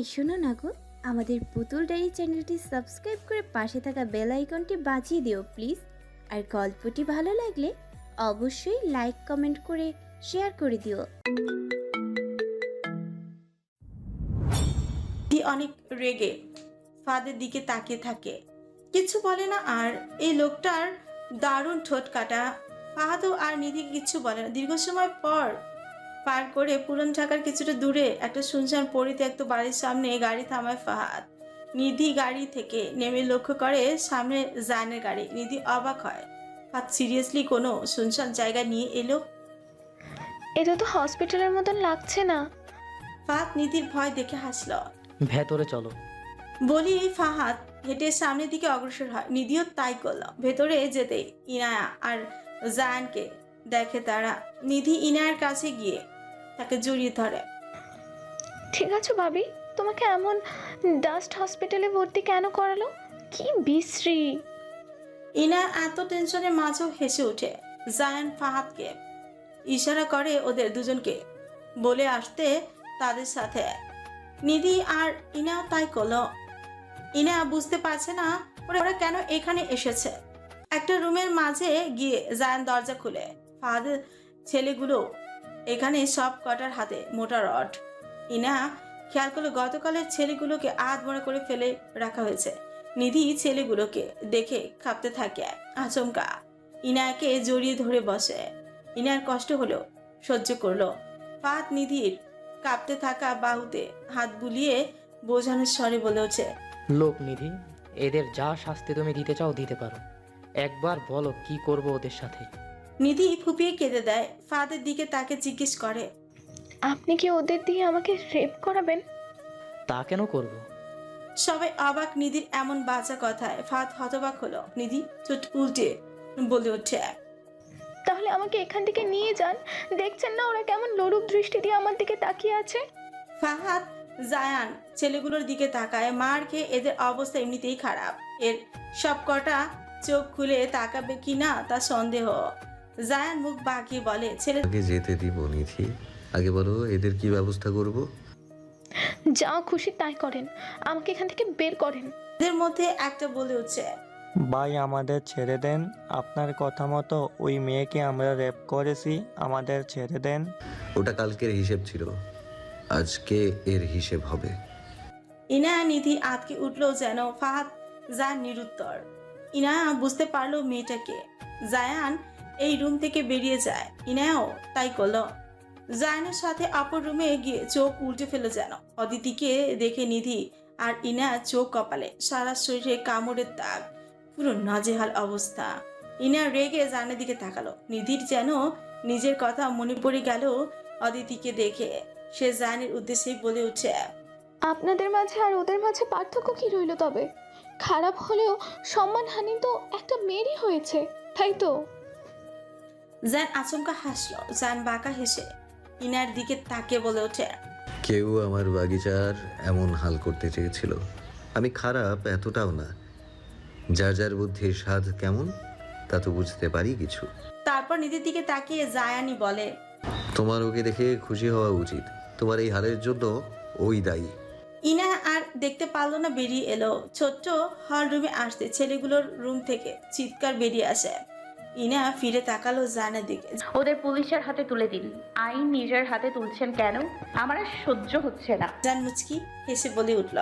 এই শোনো না গো, আমাদের পুতুল ডায়েরি চ্যানেলটি সাবস্ক্রাইব করে পাশে থাকা বেল আইকনটি বাজিয়ে দিও প্লিজ। আর গল্পটি ভালো লাগলে অবশ্যই লাইক, কমেন্ট করে শেয়ার করে দিও। অনেক রেগে ফাদের দিকে তাকিয়ে থাকে। কিছু বলে না আর, এই লোকটার দারুণ ঠোঁট কাটা। ফাহাদও আর নিধি কিছু বলে না। দীর্ঘ সময় পর পার করে পুরন ঢাকার কিছুটা দূরে একটা শুনশান পরিত্যক্ত বাড়ির সামনে গাড়ি থামায় ফাহাদ। নিধি গাড়ি থেকে নেমে লক্ষ্য করে সামনে জানের গাড়ি। নিধি অবাক হয়। ফাদ সিরিয়াসলি কোনো শুনশান জায়গা নিয়ে এলো? এটা তো হসপিটালের মতন লাগছে না। ফাদ নিধির ভয় দেখে হাসলো। ভেতরে চলো। বলি ফাহাদ হেঁটে সামনের দিকে অগ্রসর হয়। নিধিও তাই করল। ভেতরে যেতে ইনায়া আর জায়ানকে দেখে তারা। নিধি ইনায়ার কাছে গিয়ে তাকে জড়িয়ে ধরে। ঠিক আছে ভাবি তোমাকে এমন ডাস্ট হসপিটালে ভর্তি কেন করালো? কি বিশ্রী। ইনা এত টেনশনের মাঝেও হেসে ওঠে জায়ান ফাহাদকে। ইশারা করে ওদের দুজনকে বলে আসতে তাদের সাথে। নিধি আর ইনা তাই করল। ইনা বুঝতে পারছে না ওরা ওরা কেন এখানে এসেছে। একটা রুমের মাঝে গিয়ে জায়ান দরজা খুলে। ফাহাদের ছেলেগুলো এখানে সব কটার হাতে মোটা রড। ইনা খেয়াল করল গতকালের ছেলেগুলোকে আধ মনে করে ফেলে রাখা হয়েছে। নিধি ছেলেগুলোকে দেখে কাঁপতে থাকে আচমকা। ইনাকে জড়িয়ে ধরে বসে। ইনার কষ্ট হলো, সহ্য করল। পাত নিধির কাঁপতে থাকা বাহুতে হাত বুলিয়ে বোঝানোর স্বরে বলে ওঠে, লোক নিধি, এদের যা শাস্তি তুমি দিতে চাও দিতে পারো। একবার বলো কি করব ওদের সাথে? নিধি ফুপিয়ে কেঁদে দেয় ফাদের দিকে তাকে জিজ্ঞেস করে। আপনি কি ওদের দিয়ে আমাকে রেপ করাবেন? তা কেন করব? সবাই অবাক নিধির এমন বাঁচা কথায় ফাদ হতবাক হলো। নিধি চোট উল্টে বলে ওঠে। তাহলে আমাকে এখান থেকে নিয়ে যান। দেখছেন না ওরা কেমন লোরূপ দৃষ্টি দিয়ে আমার দিকে তাকিয়ে আছে? ফাহাদ জায়ান ছেলেগুলোর দিকে তাকায়। মার খেয়ে এদের অবস্থা এমনিতেই খারাপ। এর সব কটা চোখ খুলে তাকাবে কি না তা সন্দেহ। জায়ান মুখ বাঁকিয়ে বলে ছেলে আগে যেতে দিব নিধি। আগে বলো এদের কি ব্যবস্থা করব? যা খুশি তাই করেন। আমাকে এখান থেকে বের করেন। এদের মধ্যে একটা বলে উঠছে ভাই আমাদের ছেড়ে দেন। আপনার কথা মতো ওই মেয়েকে আমরা রেপ করেছি আমাদের ছেড়ে দেন। ওটা কালকের হিসেব ছিল। আজকে এর হিসেব হবে। ইনায়া নিধি আতকে উঠল যেন ফাহাদ জায়ান নিরুত্তর। ইনায়া বুঝতে পারল মেয়েটাকে। জায়ান এই রুম থেকে বেরিয়ে যায়। ইনায়াও তাই করল। জায়ানের সাথে অপর রুমে গিয়ে চোখ উল্টে ফেলো যেন। অদিতিকে দেখে নিধি আর ইনা চোখ কপালে, সারা শরীরে কামড়ের দাগ, পুরো নাজেহাল অবস্থা। ইনা রেগে জানের দিকে তাকালো। নিধির যেন নিজের কথা মনে পড়ে গেল অদিতিকে দেখে। সে জানের উদ্দেশ্যেই বলে উঠছে, আপনাদের মাঝে আর ওদের মাঝে পার্থক্য কি রইল তবে? খারাপ হলেও সম্মানহানি তো একটা মেয়েরই হয়েছে, তাই তো? জান আচমকা হাসলো। জান বাঁকা হেসে ইনার দিকে তাকে বলে ওঠে কেউ আমার বাগিচার এমন হাল করতে চেয়েছিল। আমি খারাপ এতটাও না। যার যার বুদ্ধির স্বাদ কেমন তা তো বুঝতে পারি কিছু। তারপর নিধির দিকে তাকিয়ে জায়ানি বলে তোমার ওকে দেখে খুশি হওয়া উচিত। তোমার এই হালের জন্য ওই দায়ী। ইনা আর দেখতে পারল না বেরিয়ে এলো। ছোট্ট হল রুমে আসতে ছেলেগুলোর রুম থেকে চিৎকার বেরিয়ে আসে। ইনা ফিরে তাকালো জানের দিকে। ওদের পুলিশের হাতে তুলে দিন। আইন নিজের হাতে তুলছেন কেন? আমার আর সহ্য হচ্ছে না। জান মুচকি হেসে বলে উঠল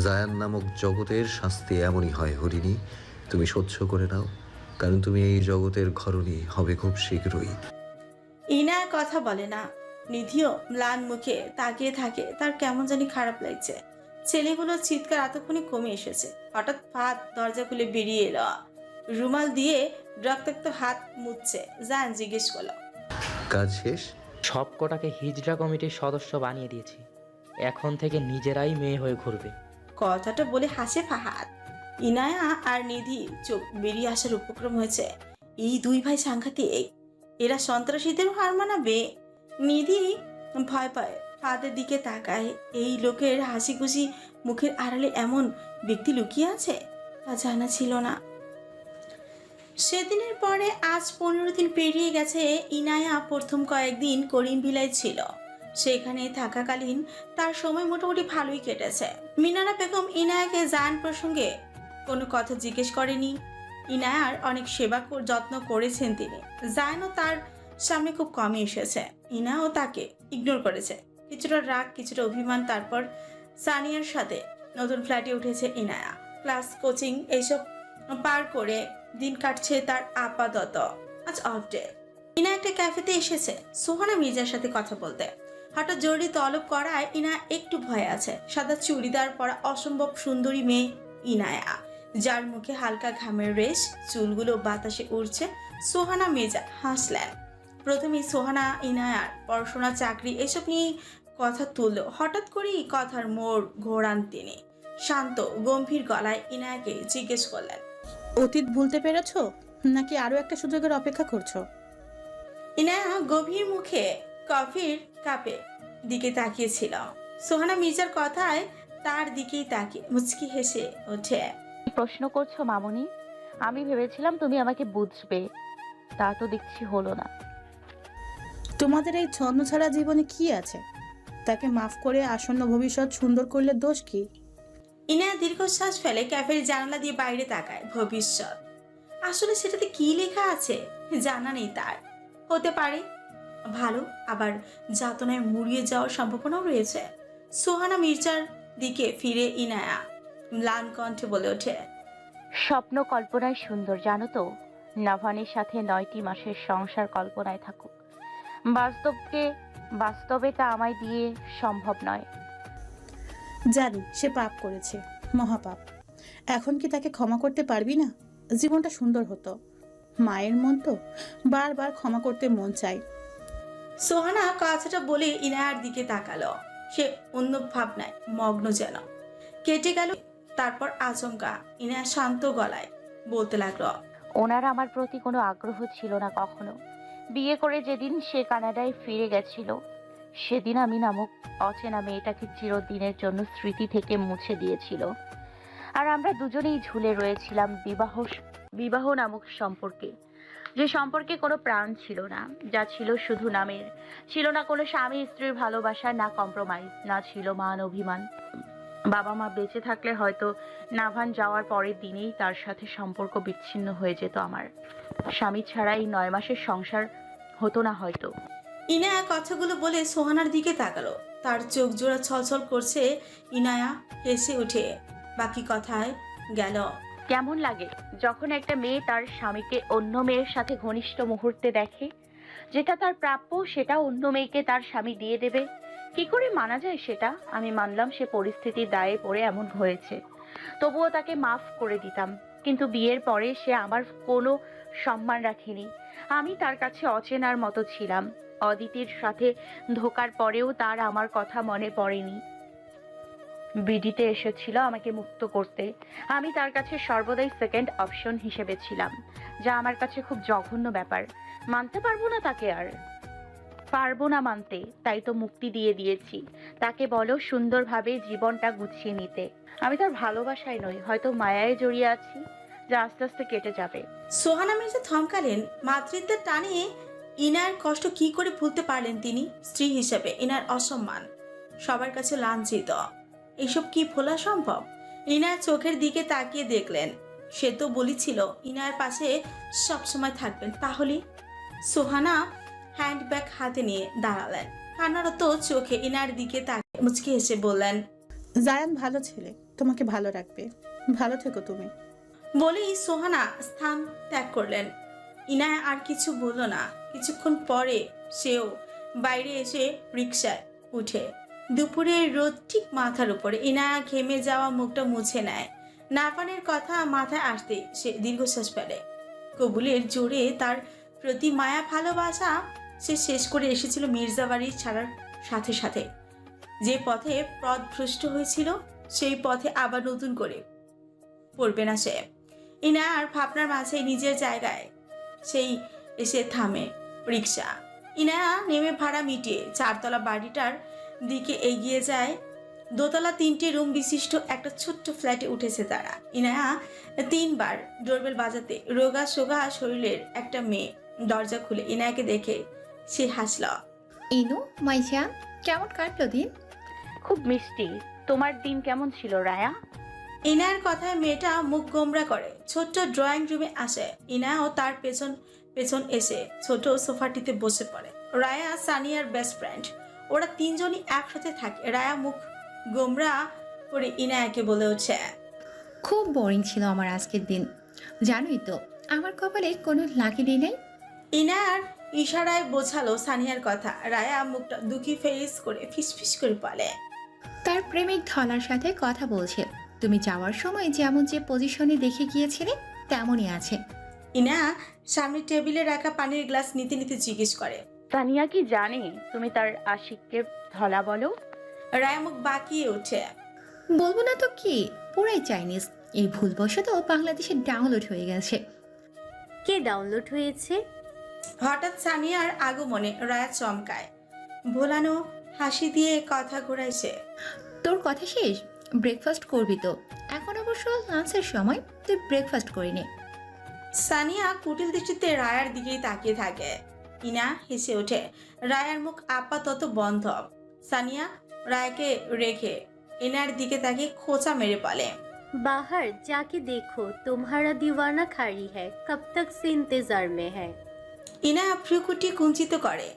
জায়ান নামক জগতের শাস্তি এমনই হয় হরিণী। তুমি সহ্য করে নাও কারণ তুমি এই জগতের ঘরণী হবে খুব শীঘ্রই। ইনা কথা বলে না। নিধিও ম্লান মুখে তাকিয়ে থাকে তার কেমন জানি খারাপ লাগছে। ছেলেগুলোর চিৎকার এতক্ষণে কমে এসেছে। হঠাৎ ফাত দরজা খুলে বেরিয়ে এলো। রুমাল দিয়ে রক্তাক্ত হাত মুছছে জান জিজ্ঞেস করল। কাজ শেষ? সব কটাকে হিজড়া কমিটির সদস্য বানিয়ে দিয়েছি। এখন থেকে নিজেরাই মেয়ে হয়ে ঘুরবে। কথাটা বলে হাসে ফাহাদ। ইনায়া আর নিধি চোখ বেরিয়ে আসার উপক্রম হয়েছে। এই দুই ভাই সাংঘাতিক। এরা সন্ত্রাসীদেরও হার মানাবে। নিধি ভয় পায় ফাদের দিকে তাকায়। এই লোকের হাসি খুশি মুখের আড়ালে এমন ব্যক্তি লুকিয়ে আছে তা জানা ছিল না। সেদিনের পরে আজ পনেরো দিন পেরিয়ে গেছে, ইনায়া প্রথম কয়েকদিন করিম ভিলায় ছিল। সেখানে থাকাকালীন তার সময় মোটামুটি ভালোই কেটেছে। মিনারা বেগম ইনায়াকে জায়ান প্রসঙ্গে কোনো কথা জিজ্ঞেস করেনি। ইনায়ার অনেক সেবা যত্ন করেছেন তিনি। জায়ানও তার সামনে খুব কমই এসেছে। ইনাও তাকে ইগনোর করেছে। কিছুটা রাগ, কিছুটা অভিমান তারপর সানিয়ার সাথে নতুন ফ্ল্যাটে উঠেছে ইনায়া। ক্লাস কোচিং এইসব পার করে দিন কাটছে তার আপাতত। আজ অফ ডে ইনা একটা ক্যাফেতে এসেছে, সোহানা মির্জার সাথে কথা বলতে। হঠাৎ জরুরি তলব করায় ইনা একটু ভয়ে আছে। সাদা চুড়িদার পরা অসম্ভব সুন্দরী মেয়ে ইনায়া। যার মুখে হালকা ঘামের রেশ, চুলগুলো বাতাসে উড়ছে। সোহানা মির্জা হাসলেন। প্রথমেই সোহানা, ইনায়ার পড়াশোনা, চাকরি এসব নিয়ে কথা তুলল। হঠাৎ করেই কথার মোড় ঘোরান তিনি। শান্ত, গম্ভীর গলায় ইনায়াকে জিজ্ঞেস করলেন অতীত ভুলতে পেরেছ? নাকি আরও একটা সুযোগের অপেক্ষা করছ? ইনায়া গভীর মুখে কফির কাপে দিকে তাকিয়েছিল। সোহানা মির্জার কথায় তার দিকেই তাকিয়ে মুচকি হেসে ওঠে। প্রশ্ন করছ মামনি? আমি ভেবেছিলাম তুমি আমাকে বুঝবে। তা তো দেখছি হলো না। তোমাদের এই ছন্দ ছাড়া জীবনে কি আছে? তাকে মাফ করে আসন্ন ভবিষ্যৎ সুন্দর করলে দোষ কি? ইনায়া দীর্ঘশ্বাস ফেলে ক্যাফের জানালা দিয়ে বাইরে তাকায় ভবিষ্যৎ। আসলে সেটাতে কি লেখা আছে? জানা নেই তার। হতে পারে। ভালো, আবার যাতনায় মুড়িয়ে যাওয়ার সম্ভাবনাও রয়েছে। সোহানা মির্জার দিকে ফিরে ইনায়া, ম্লান কণ্ঠে বলে ওঠে, স্বপ্ন কল্পনায় সুন্দর, জানো তো? নাভানের সাথে নয়টি মাসের সংসার কল্পনায় থাকুক। বাস্তবকে, বাস্তবে তা আমায় দিয়ে সম্ভব নয়। জানি সে পাপ করেছে মহাপাপ। এখন কি তাকে ক্ষমা করতে পারবি না? জীবনটা সুন্দর হতো। মায়ের মন তো বারবার ক্ষমা করতে মন চায়। সোহানা কথাটা বলে ইনায়ার দিকে তাকালো। সে অন্য ভাবনায় মগ্ন যেন। কেটে গেল তারপর আচমকা ইনায়া শান্ত গলায় বলতে লাগল ওনার আমার প্রতি কোনো আগ্রহ ছিল না কখনো। বিয়ে করে যেদিন সে কানাডায় ফিরে গেছিল সেদিন আমি নামক অচেনা মেয়েটাকে চিরদিনের জন্য স্মৃতি থেকে মুছে দিয়েছিল। আর আমরা দুজনেই ঝুলে রয়েছিলাম বিবাহ বিবাহ নামক সম্পর্কে। যে সম্পর্কে কোনো প্রাণ ছিল না, যা ছিল শুধু নামের। ছিল না কোনো স্বামী স্ত্রীর ভালোবাসা, না কম্প্রোমাইজ না ছিল মান অভিমান। বাবা মা বেঁচে থাকলে হয়তো নাভান যাওয়ার পরের দিনেই তার সাথে সম্পর্ক বিচ্ছিন্ন হয়ে যেত আমার। স্বামী ছাড়া এই নয় মাসের সংসার হতো না হয়তো। ইনায়া কথাগুলো বলে সোহানার দিকে তাকালো। তার চোখ জোড়া ছলছল করছে ইনায়া হেসে উঠে। বাকি কথায় গেল। কেমন লাগে যখন একটা মেয়ে তার স্বামীকে অন্য মেয়ের সাথে ঘনিষ্ঠ মুহূর্তে দেখে? যেটা তার প্রাপ্য সেটা অন্য মেয়েকে তার স্বামী দিয়ে দেবে। কি করে মানা যায় সেটা? আমি মানলাম সে পরিস্থিতির দায়ে পড়ে এমন হয়েছে। তবুও তাকে মাফ করে দিতাম। কিন্তু বিয়ের পরে সে আমার কোনো সম্মান রাখেনি। আমি তার কাছে অচেনার মতো ছিলাম। অদিতির সাথে ধোকার পরেও তার আমার কথা মনে পড়েনি। বিডিতে এসেছিল আমাকে মুক্ত করতে। আমি তার কাছে সর্বদাই সেকেন্ড অপশন হিসেবে ছিলাম, যা আমার কাছে খুব জঘন্য ব্যাপার। মানতে পারব না তাকে আর। পারব না মানতে, তাই তো মুক্তি দিয়ে দিয়েছি। তাকে বলো সুন্দরভাবে জীবনটা গুছিয়ে নিতে। আমি তার ভালোবাসায় নই, হয়তো মায়ায় জড়িয়ে আছি, যা আস্তে আস্তে কেটে যাবে। সোহানা মির্জা থমকালেন, মাতৃত্বের টানে ইনার কষ্ট কি করে ভুলতে পারলেন তিনি? স্ত্রী হিসেবে ইনার অসম্মান। সবার কাছে লাঞ্ছিত। এসব কি ভোলা সম্ভব? ইনার চোখের দিকে তাকিয়ে দেখলেন। সে তো বলেছিল ইনার পাশে সবসময় থাকবেন। তাহলে? সোহানা হ্যান্ডব্যাগ হাতে নিয়ে দাঁড়ালেন। কান্নারত চোখে ইনার দিকে তাকিয়ে মুচকি হেসে বললেন জায়ান ভালো ছেলে তোমাকে ভালো রাখবে। ভালো থেকো তুমি। বলেই সোহানা স্থান ত্যাগ করলেন। ইনায় আর কিছু বলল না। কিছুক্ষণ পরে সেও বাইরে এসে রিক্সায় উঠে। দুপুরের রোদ ঠিক মাথার উপরে। ইনায়া ঘেমে যাওয়া মুখটা মুছে নেয়। নারপানের কথা মাথায় আসতে সে দীর্ঘশ্বাস ফেলে। কবুলের জোরে তার প্রতি মায়া ভালোবাসা সে শেষ করে এসেছিল মির্জাবাড়ি ছাড়ার সাথে সাথে। যে পথে পথ ভ্রষ্ট হয়েছিল, সেই পথে আবার নতুন করে পড়বে না সে। ইনায়ার ভাবনার মাঝে নিজের জায়গায় সেই এসে থামে। রিক্সা। ইনায়া নেমে ভাড়া মিটিয়ে চারতলা বাড়িটার দিকে এগিয়ে যায়। দোতলা তিনটি রুম বিশিষ্ট একটা ছোট্ট ফ্ল্যাটে উঠেছে তারা। ইনায়া তিনবার ডোরবেল বাজাতে রোগা সোগা শরীরের একটা মেয়ে দরজা খুলে ইনায়াকে দেখে সে হাসল। ইনু মাইশা কেমন কাটলো দিন? খুব মিষ্টি। তোমার দিন কেমন ছিল রায়া? ইনার কথায় মেয়েটা মুখ গোমরা করে। ছোট্ট ড্রয়িং রুমে আসে। ইনা ও তার পেছন পেছন এসে ছোট সোফাটিতে বসে পড়ে। রায়া সানিয়ার বেস্ট ফ্রেন্ড ওরা তিনজনই একসাথে থাকে। রায়া মুখ গোমরা করে ইনায়াকে বলে উঠছে খুব বোরিং ছিল আমার আজকের দিন। জানোই তো আমার কপালে কোনো লাকি ডে নেই। ইনার ইশারায় বোঝালো সানিয়ার কথা। রায়া মুখটা দুঃখী ফেস করে ফিসফিস করে বলে তার প্রেমিক ধলার সাথে কথা বলছে। তুমি যাওয়ার সময় যেমন যে পজিশনে দেখে গিয়েছিলে তেমনই আছে। ইনা সামনে টেবিলে রাখা পানির গ্লাস নিতে নিতে জিজ্ঞেস করে। সানিয়া কি জানে? তুমি তার আশিককে ধলা বলো। রায়া মুখ বাকিয়ে ওঠে। বলব না তো কি? পুরাই চাইনিজ। এই ভুলবশত বাংলাদেশে ডাউনলোড হয়ে গেছে। কে ডাউনলোড হয়েছে? হঠাৎ সানিয়ার আগমনে রায়া চমকায়। ভোলানো হাসি দিয়ে কথা ঘোরাইছে তোর কথা শেষ? ব্রেকফাস্ট করবি তো। এখন অবশ্য লাঞ্চের সময় তুই ব্রেকফাস্ট করিনি। সানিয়া কুটিল দৃষ্টিতে রায়ার দিকেই তাকিয়ে থাকে ইনা হেসে ওঠে রায়ার মুখ আপাতত বন্ধ সানিয়া রায়াকে রেখে ইনার দিকে তাকিয়ে খোঁচা মেরে বলে बाहर जाके देखो तुम्हारा दीवाना खड़ी है कब तक से इंतजार में है ইনা ভ্রুকুটি কুঞ্চিত করে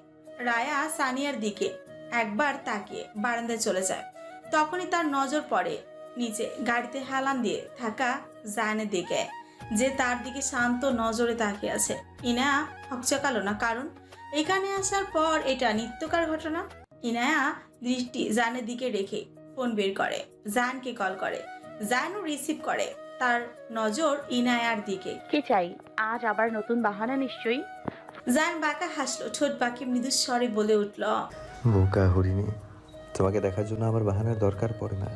রায়া সানিয়ার দিকে একবার তাকিয়ে বারান্দায় চলে যায় তখনই তার নজর পড়ে নিচে গাড়িতে হেলান দিয়ে থাকা জায়নের দিকে যে তার দিকে শান্ত নজরে তাকিয়ে আছে। ইনা হকচকালো না কারণ এখানে আসার পর এটা নিত্যকার ঘটনা। ইনায়া দৃষ্টি জানের দিকে রেখে ফোন বের করে জানকে কল করে জানও রিসিভ করে। তার নজর ইনায়ার দিকে। কে চাই? আজ আবার নতুন বাহানা নিশ্চয়ই? জান বাঁকা হাসলো ঠোঁট বাঁকে মৃদু স্বরে বলে উঠল বোকা হরিণী তোমাকে দেখার জন্য আমার বাহানার দরকার পড়ে না।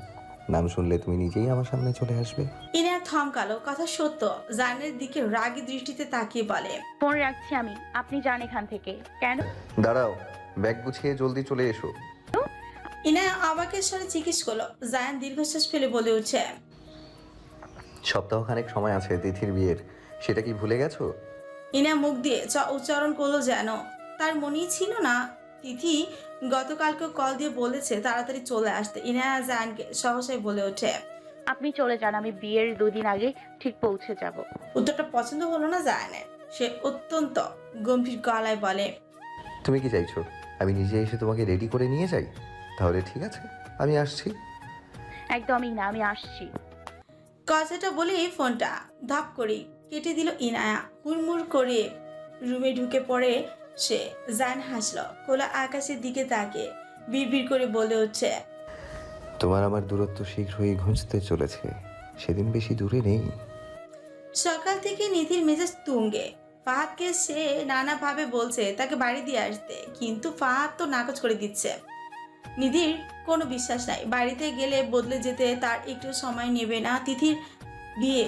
নাম শুনলে তুমি নিজেই আমার সামনে চলে আসবে। ইনার থমকালো কথা সত্য। জানের দিকে রাগী দৃষ্টিতে তাকিয়ে বলে ফোন রাখছি আমি আপনি যান এখান থেকে। কেন? দাঁড়াও ব্যাগ গুছিয়ে জলদি চলে এসো। ইনা আমাকে স্বরে জিজ্ঞেস করল জায়ান দীর্ঘশ্বাস ফেলে বলে উঠছে সপ্তাহখানেক সময় আছে তিথির বিয়ের সেটা কি ভুলে গেছো? ইনা মুখ দিয়ে চ উচ্চারণ করল যেন তার মনেই ছিল না তিথি গতকালকে কল দিয়ে বলেছে তাড়াতাড়ি চলে আসতে। ইনা জায়ানকে সহসাই বলে ওঠে। আপনি চলে যান আমি বিয়ের দুদিন আগে ঠিক পৌঁছে যাব। উত্তরটা পছন্দ হলো না জায়ানের সে অত্যন্ত গম্ভীর গলায় বলে তুমি কি চাইছো? আমি নিজে এসে তোমাকে রেডি করে নিয়ে যাই? তাহলে ঠিক আছে আমি আসছি। একদমই না আমি আসছি। কথাটা বলেই ফোনটা ধপ করে কেটে দিল ইনায়া। হুড়মুড় করে রুমে ঢুকে পড়ে সে জান হাসল খোলা আকাশের দিকে তাকে বিড়বিড় করে বলে উঠছে তোমার আমার দূরত্ব শীঘ্রই ঘুঁজতে চলেছে। সেদিন বেশি দূরে নেই। সকাল থেকে নিধির মেজাজ তুঙ্গে। ফাহাদকে সে নানাভাবে বলছে তাকে বাড়ি দিয়ে আসতে কিন্তু ফাহাদ তো নাকচ করে দিচ্ছে। নিধির কোনো বিশ্বাস নাই বাড়িতে গেলে বদলে যেতে তার একটু সময় নেবে না। তিথির বিয়ে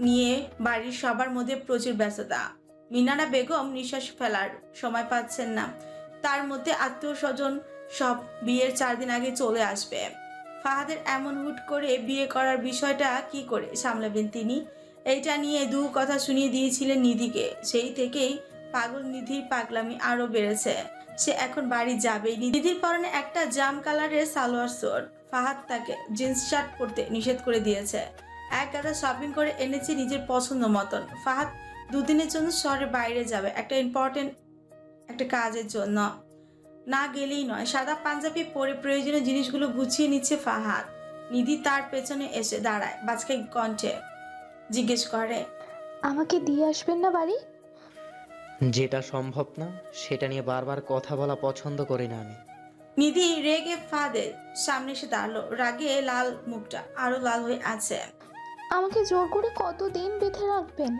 নিয়ে বাড়ির সবার মধ্যে প্রচুর ব্যস্ততা। মিনারা বেগম নিঃশ্বাস ফেলার সময় পাচ্ছেন না। তার মধ্যে আত্মীয় স্বজন সব বিয়ের চার দিন আগে চলে আসবে। ফাহাদের এমন হুট করে বিয়ে করার বিষয়টা কি করে সামলাবেন তিনি? এইটা নিয়ে দু কথা শুনিয়ে দিয়েছিলেন নিধিকে। সেই থেকেই পাগল নিধির পাগলামি আরও বেড়েছে। সে এখন বাড়ি যাবেই নিধির পরনে একটা জাম কালারের সালোয়ার স্যুট ফাহাদ তাকে জিন্স শার্ট পরতে নিষেধ করে দিয়েছে। এক গাদা শপিং করে এনেছে নিজের পছন্দ মতন। ফাহাদ দুদিনের জন্য শহরের বাইরে যাবে। একটা ইম্পর্টেন্ট একটা কাজের জন্য। না গেলেই নয়। সাদা পাঞ্জাবি পরে প্রয়োজনীয় জিনিসগুলো গুছিয়ে নিচ্ছে ফাহাদ। নিধি তার পেছনে এসে দাঁড়ায় বাজকে কণ্ঠে জিজ্ঞেস করে আমাকে দিয়ে আসবেন না বাড়ি? যেটা সম্ভব না সেটা নিয়ে বারবার কথা বলা পছন্দ করি না আমি। নিধি রেগে ফাদের সামনে এসে দাঁড়াল। রাগে লাল মুখটা আরও লাল হয়ে আছে। আমাকে জোর করে কত দিন বেঁধে রাখবেন?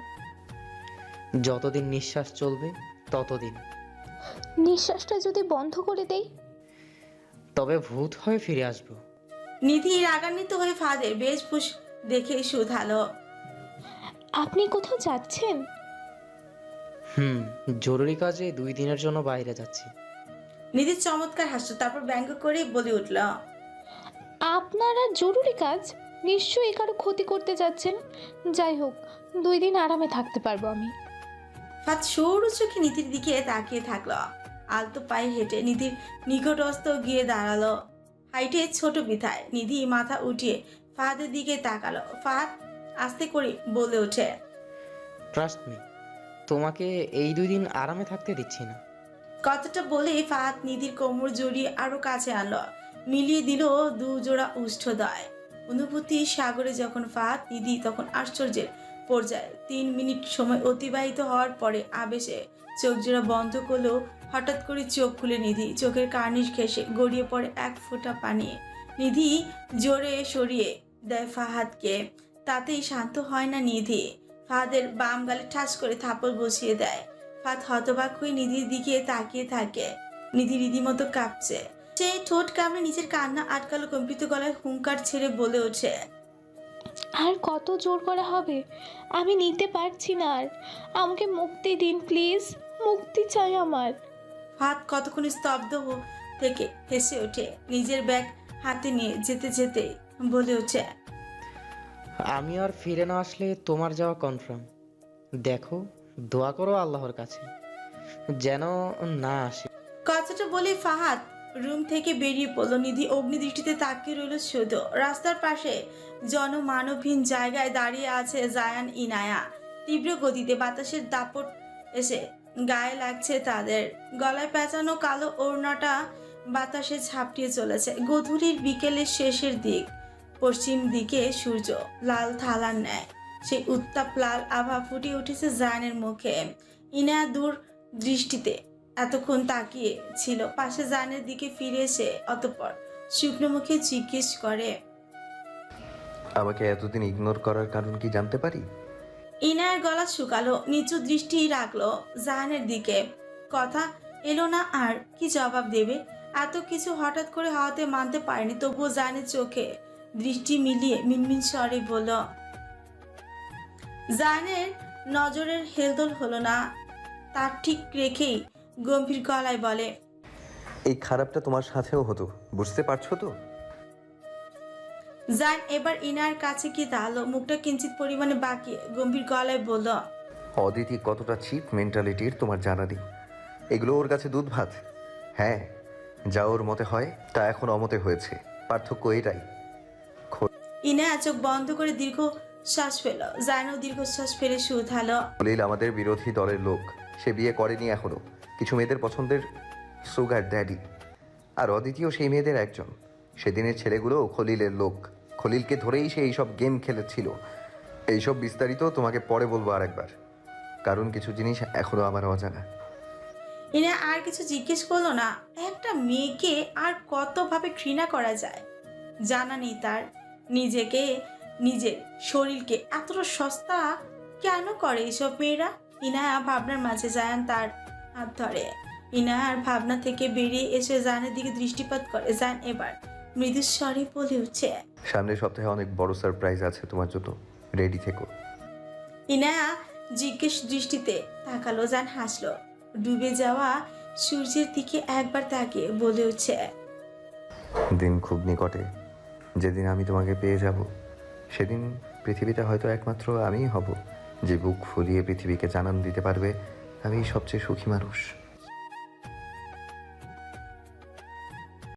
যতদিন নিঃশ্বাস চলবে ততদিন। নিঃশ্বাসটা যদি বন্ধ করে দেই? তবে ভূত হয়ে ফিরে আসব। নিধি রাগান্বিত হয়ে ফাদের বেশভূষ দেখে শুধালো। আপনি কোথাও যাচ্ছেন? হুম জরুরি কাজে দুই দিনের জন্য বাইরে যাচ্ছি। নিধি চমৎকার হাসলো তারপর ব্যঙ্গ করে বলে উঠল। আপনারা জরুরি কাজ? নিশ্চয়ই কারও ক্ষতি করতে যাচ্ছেন? যাই হোক দুই দিন আরামে থাকতে পারব আমি। ফাদ সৌর চোখে নীতির দিকে তাকিয়ে থাকল। আলতো পায়ে হেঁটে নিধির নিকটস্থ গিয়ে দাঁড়াল। হাইটে ছোট বিথায় নিধি মাথা উঠিয়ে ফাহাদের দিকে তাকালো। ফাহাদ আস্তে করে বলে ওঠে ট্রাস্ট মি তোমাকে এই দুই দিন আরামে থাকতে দিচ্ছি না। কথাটা বলে ফাহাদ নিধির কোমর জড়িয়ে আরও কাছে আনলো। মিলিয়ে দিল দুজোড়া উষ্ঠদয়। অনুভূতি সাগরে যখন ফাহাদ নিধি তখন আশ্চর্যের পর্যায়ে তিন মিনিট সময় অতিবাহিত হওয়ার পরে আবেশে চোখ জোড়া বন্ধ করলেও হঠাৎ করে চোখ খুলে নিধি চোখের কার্নিশ ঘেসে গড়িয়ে পড়ে এক ফোঁটা পানি। নিধি জোরে সরিয়ে দেয় ফাহাদকে। তাতেই শান্ত হয় না নিধি। ফাহাদের বাম গালে ঠাস করে থাপড় বসিয়ে দেয়। ফাত হতবাক হয়ে নিধির দিকে তাকিয়ে থাকে। নিধি রীতিমতো কাঁপছে। সে ঠোঁট কামড়ে নিজের কান্না আটকালো কম্পিত গলায় হুঙ্কার ছেড়ে বলে ওঠে। আর কত জোর করা হবে? আমি নিতে পারছি না আর। আমাকে মুক্তি দিন প্লিজ। মুক্তি চাই আমার। হাত কতক্ষণ স্তব্ধ হো- থেকে হেসে ওঠে। নিজের ব্যাগ হাতে নিয়ে যেতে যেতে বলে ওঠে। আমি আর ফিরে না আসলে তোমার যাওয়া কনফার্ম দেখো দোয়া করো আল্লাহর কাছে। যেন না আসে। কথাটা বলে ফাহাদ রুম থেকে বেরিয়ে পড়ল নিধি অগ্নিদৃষ্টিতে তাকিয়ে রইল শুধু। রাস্তার পাশে জনমানবহীন জায়গায় দাঁড়িয়ে আছে জায়ান ইনায়া। তীব্র গতিতে বাতাসের দাপট এসে গায়ে লাগছে তাদের। গলায় পেঁচানো কালো ওড়নাটা বাতাসে ঝাপটিয়ে চলেছে। গধূলির বিকেলের শেষের দিক। পশ্চিম দিকে সূর্য, লাল থালার ন্যায়। সেই উত্তাপ লাল আভা ফুটে উঠেছে জায়ানের মুখে। ইনায়া দূর দৃষ্টিতে এতক্ষণ তাকিয়ে ছিল। পাশে জানের দিকে ফিরে এসে অতঃপর শুকনো মুখে জিজ্ঞেস করে আমাকে এতদিন ইগনোর করার কারণ কি জানতে পারি? ইনায়ের গলা শুকালো নিচু দৃষ্টি রাখল জাহানের দিকে। কথা এলো না আর কি জবাব দেবে? এত কিছু হঠাৎ করে হওয়াতে মানতে পারেনি তবুও জানের চোখে দৃষ্টি মিলিয়ে মিনমিন স্বরে বলল জানের নজরের হেলদোল হলো না। তার ঠিক রেখেই গম্ভীর গলায় বলে এই খারাপটা তোমার সাথেও হতো বুঝতে পারছ তো? জান এবার ইনার কাছে গিয়ে দাঁড়াল? মুখটা কিঞ্চিত পরিমাণে বাকি গম্ভীর গলায় বলল অদিতি কতটা চিপ মেন্টালিটির তোমার জানা নেই এগুলো ওর কাছে দুধ ভাত। হ্যাঁ যা ওর মতে হয় তা এখন অমতে হয়েছে। পার্থক্য এটাই। ইনা চোখ বন্ধ করে দীর্ঘ শ্বাস ফেল জানও দীর্ঘশ্বাস ফেলে শুধালো খলিল আমাদের বিরোধী দলের লোক। সে বিয়ে করেনি এখনও। কিছু মেয়েদের পছন্দের সুগার ড্যাডি। আর অদিতিও সেই মেয়েদের একজন। সেদিনের ছেলেগুলো খলিলের লোক। খলিলকে ধরেই সে এইসব গেম খেলেছিল। এইসব বিস্তারিত তোমাকে পরে বলব আরেকবার। কারণ কিছু জিনিস এখনও আমার অজানা। ইনা আর কিছু জিজ্ঞেস করল না। একটা মেয়েকে আর কতভাবে ঘৃণা করা যায়? জানা নেই তার। নিজেকে, নিজের শরীরকে এতটা সস্তা কেন করে এইসব মেয়েরা? ইনায়া ভাবনার মাঝে যায়ান তার। হাত ধরে। ইনায়ার ভাবনা থেকে বেরিয়ে এসে জানের দিকে দৃষ্টিপাত করে। জান এবার মৃদুস্বরে বলে উঠছে সামনের সপ্তাহে অনেক বড় সারপ্রাইজ আছে তোমার জন্য। রেডি থেকো। ইনায়া জিজ্ঞেস দৃষ্টিতে তাকালো জান হাসলো। ডুবে যাওয়া সূর্যের দিকে একবার তাকিয়ে বলে উঠছে দিন খুব নিকটে। যেদিন আমি তোমাকে পেয়ে যাব সেদিন পৃথিবীতে হয়তো একমাত্র আমিই হব যে বুক ফুলিয়ে পৃথিবীকে জানান দিতে পারবে আমি সবচেয়ে সুখী মানুষ।